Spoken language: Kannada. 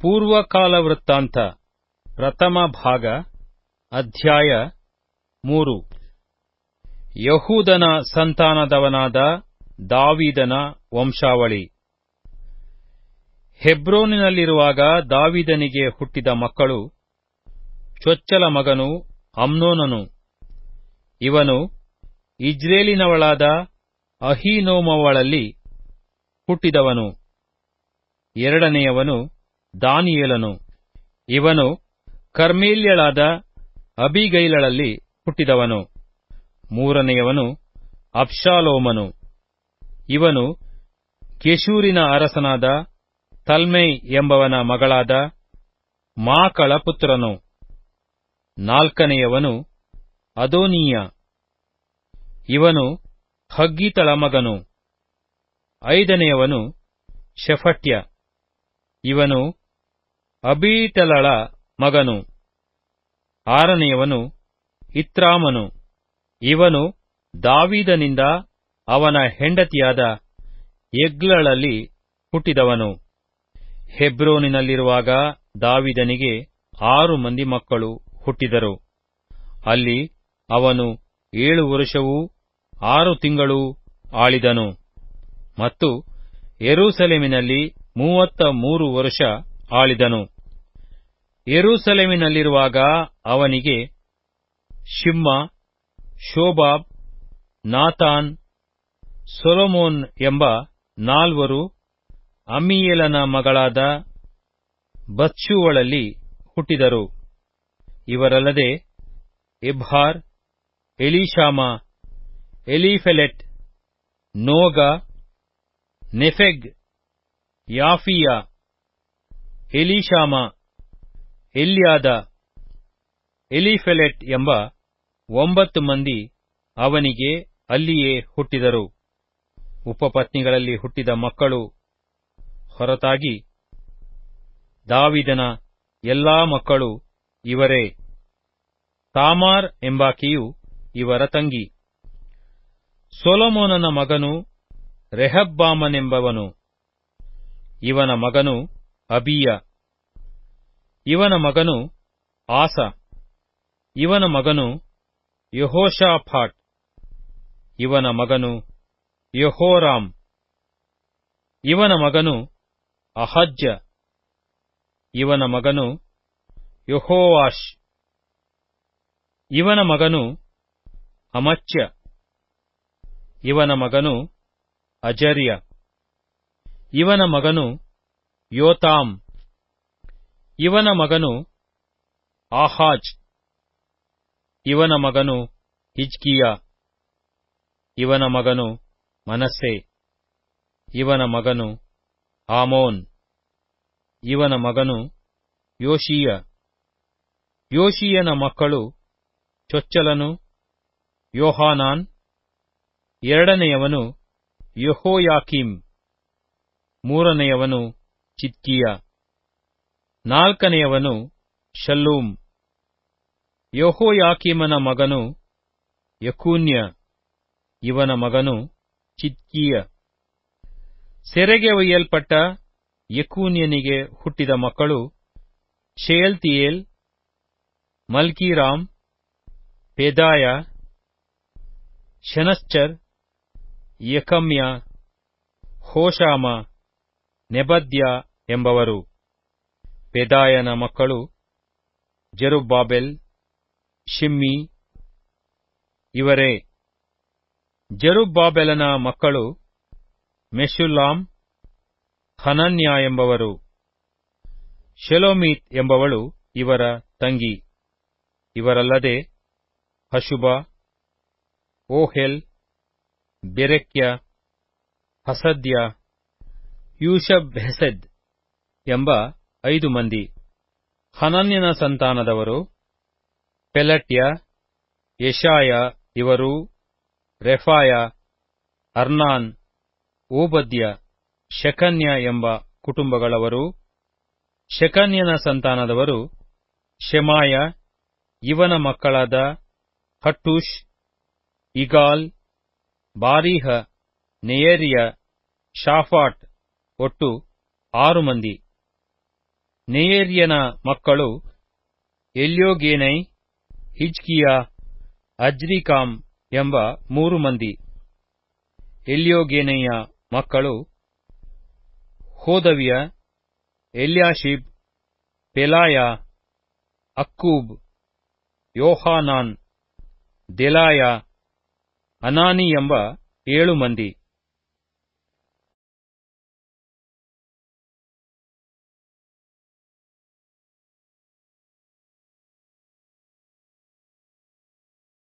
ಪೂರ್ವಕಾಲ ವೃತ್ತಾಂತ ಪ್ರಥಮ ಭಾಗ, ಅಧ್ಯಾಯ ಮೂರು. ಯಹೂದನ ಸಂತಾನದವನಾದ ದಾವಿದನ ವಂಶಾವಳಿ. ಹೆಬ್ರೋನಿನಲ್ಲಿರುವಾಗ ದಾವಿದನಿಗೆ ಹುಟ್ಟಿದ ಮಕ್ಕಳು, ಚೊಚ್ಚಲ ಮಗನು ಅಮ್ನೋನನು. ಇವನು ಇಜ್ರೇಲಿನವಳಾದ ಅಹೀನೋಮವಳಲ್ಲಿ ಹುಟ್ಟಿದವನು. ಎರಡನೆಯವನು ದಾನಿಯೇಲನು. ಇವನು ಕರ್ಮೇಲ್ಯಳಾದ ಅಬಿಗೈಲಳಲ್ಲಿ ಹುಟ್ಟಿದವನು. ಮೂರನೆಯವನು ಅಬ್ಷಾಲೋಮನು. ಇವನು ಕೆಶೂರಿನ ಅರಸನಾದ ತಲ್ಮೈ ಎಂಬವನ ಮಗಳಾದ ಮಾಕಳ ಪುತ್ರನು. ನಾಲ್ಕನೆಯವನು ಅದೋನೀಯ. ಇವನು ಹಗ್ಗೀತಳ ಮಗನು. ಐದನೆಯವನು ಶೆಫಟ್ಯ. ಇವನು ಅಬೀಟಲಳ ಮಗನು. ಆರನೆಯವನು ಇತ್ರಾಮನು. ಇವನು ದಾವೀದನಿಂದ ಅವನ ಹೆಂಡತಿಯಾದ ಎಗ್ಲಳಲ್ಲಿ ಹುಟ್ಟಿದವನು. ಹೆಬ್ರೋನಿನಲ್ಲಿರುವಾಗ ದಾವಿದನಿಗೆ ಆರು ಮಂದಿ ಮಕ್ಕಳು ಹುಟ್ಟಿದರು. ಅಲ್ಲಿ ಅವನು ಏಳು ವರುಷವೂ ಆರು ತಿಂಗಳೂ ಆಳಿದನು. ಮತ್ತು ಎರುಸಲೇಮಿನಲ್ಲಿ ಮೂವತ್ತ ಮೂರು ವರುಷ ಆಳಿದನು. ಎರೂಸಲೇಮಿನಲ್ಲಿರುವಾಗ ಅವನಿಗೆ ಶಿಮ್ಮ, ಶೋಬಾಬ್, ನಾತಾನ್, ಸೊಲೊಮೋನ್ ಎಂಬ ನಾಲ್ವರು ಅಮಿಯೇಲನ ಮಗಳಾದ ಬಚ್ಚುವಳಲ್ಲಿ ಹುಟ್ಟಿದರು. ಇವರಲ್ಲದೆ ಇಬ್ಹಾರ್ ಎಲಿಶಾಮ ಎಲಿಫೆಲೆಟ್, ನೋಗ, ನೆಫೆಗ್, ಯಾಫಿಯ ಎಲೀಶಾಮ, ಎಲ್ಯಾದ, ಎಲಿಫೆಲೆಟ್ ಎಂಬ ಒಂಬತ್ತು ಮಂದಿ ಅವನಿಗೆ ಅಲ್ಲಿಯೇ ಹುಟ್ಟಿದರು. ಉಪಪತ್ನಿಗಳಲ್ಲಿ ಹುಟ್ಟಿದ ಮಕ್ಕಳು ಹೊರತಾಗಿ ದಾವಿದನ ಎಲ್ಲಾ ಮಕ್ಕಳು ಇವರೇ. ತಾಮಾರ್ ಎಂಬಾಕೆಯು ಇವರ ತಂಗಿ. ಸೊಲೊಮೋನನ ಮಗನು ರೆಹಬ್ಬಾಮನೆಂಬವನು. ಇವನ ಮಗನು ಅಬೀಯ. ಇವನ ಮಗನು ಆಸ. ಇವನ ಮಗನು ಯಹೋಷಾಫಾಟ್. ಇವನ ಮಗನು ಯಹೋರಾಮ್. ಇವನ ಮಗನು ಅಹಜ್ಜ. ಇವನ ಮಗನು ಯಹೋವಾಷ್. ಇವನ ಮಗನು ಅಮಚ್ಯ. ಇವನ ಮಗನು ಅಜರ್ಯ. ಇವನ ಮಗನು ಯೋತಾಮ್. ಇವನ ಮಗನು ಆಹಾಜ್. ಇವನ ಮಗನು ಹಿಜ್ಕಿಯ. ಇವನ ಮಗನು ಮನಸ್ಸೆ. ಇವನ ಮಗನು ಆಮೋನ್ ಇವನ ಮಗನು ಯೋಶಿಯ ಯೋಶಿಯನ ಮಕ್ಕಳು ಚೊಚ್ಚಲನು ಯೋಹಾನಾನ್. ಎರಡನೆಯವನು ಯಹೋಯಾಕೀಮ್. ಮೂರನೆಯವನು ಚಿತ್ಕಿಯ ನಾಲ್ಕನೆಯವನು ಶಲ್ಲೂಮ್. ಯಹೋಯಾಕೀಮನ ಮಗನು ಯಕೂನ್ಯ. ಇವನ ಮಗನು ಚಿತ್ಕೀಯ ಸೆರೆಗೆ ಒಯ್ಯಲ್ಪಟ್ಟ ಯಕೂನ್ಯನಿಗೆ ಹುಟ್ಟಿದ ಮಕ್ಕಳು ಶೇಲ್ತಿಯೇಲ್ ಮಲ್ಕಿರಾಮ್, ಪೆದಾಯ ಶನಶ್ಚರ್ ಯಕಮ್ಯ, ಹೋಶಾಮ, ನೆಬದ್ಯ ಎಂಬವರು. ಪೆದಾಯನ ಮಕ್ಕಳು ಜೆರುಬ್ಬಾಬೆಲ್, ಶಿಮ್ಮಿ ಇವರೇ. ಜರುಬ್ಬಾಬೆಲನ ಮಕ್ಕಳು ಮೆಶುಲ್ಲಾಮ್ ಹನನ್ಯ ಎಂಬವರು. ಶೆಲೋಮೀತ್ ಎಂಬವಳು ಇವರ ತಂಗಿ. ಇವರಲ್ಲದೆ Hashubah, Ohel, Berechiah, Hasadiah, Jushab Hesed. ಎಂಬ ಐದು ಮಂದಿ. ಹನನ್ಯನ ಸಂತಾನದವರು ಪೆಲಟ್ಯ, ಯಶಾಯ, ಇವರು ರೆಫಾಯ, ಅರ್ನಾನ್, ಓಬದ್ಯ, ಶಕನ್ಯ ಎಂಬ ಕುಟುಂಬಗಳವರು. ಶಕನ್ಯನ ಸಂತಾನದವರು ಶೆಮಾಯ, ಇವನ ಮಕ್ಕಳಾದ ಹಟ್ಟುಷ್, ಇಗಾಲ್, ಬಾರೀಹ, ನೆಯರಿಯ, ಶಾಫಾಟ್, ಒಟ್ಟು ಆರು ಮಂದಿ. ನೆಯರ್ಯನ ಮಕ್ಕಳು ಎಲ್ಯೋಗೇನೈ, ಹಿಜ್ಕಿಯ, ಅಜ್ರಿಕಾಮ್ ಎಂಬ ಮೂರು ಮಂದಿ. ಎಲ್ಯೋಗೇನೈಯ ಮಕ್ಕಳು ಹೋದವಿಯ, ಎಲ್ಯಾಶಿಬ್, ಪೆಲಾಯ, ಅಕ್ಕೂಬ್, ಯೋಹಾನಾನ್, ದೆಲಾಯ, ಅನಾನಿ ಎಂಬ ಏಳು ಮಂದಿ.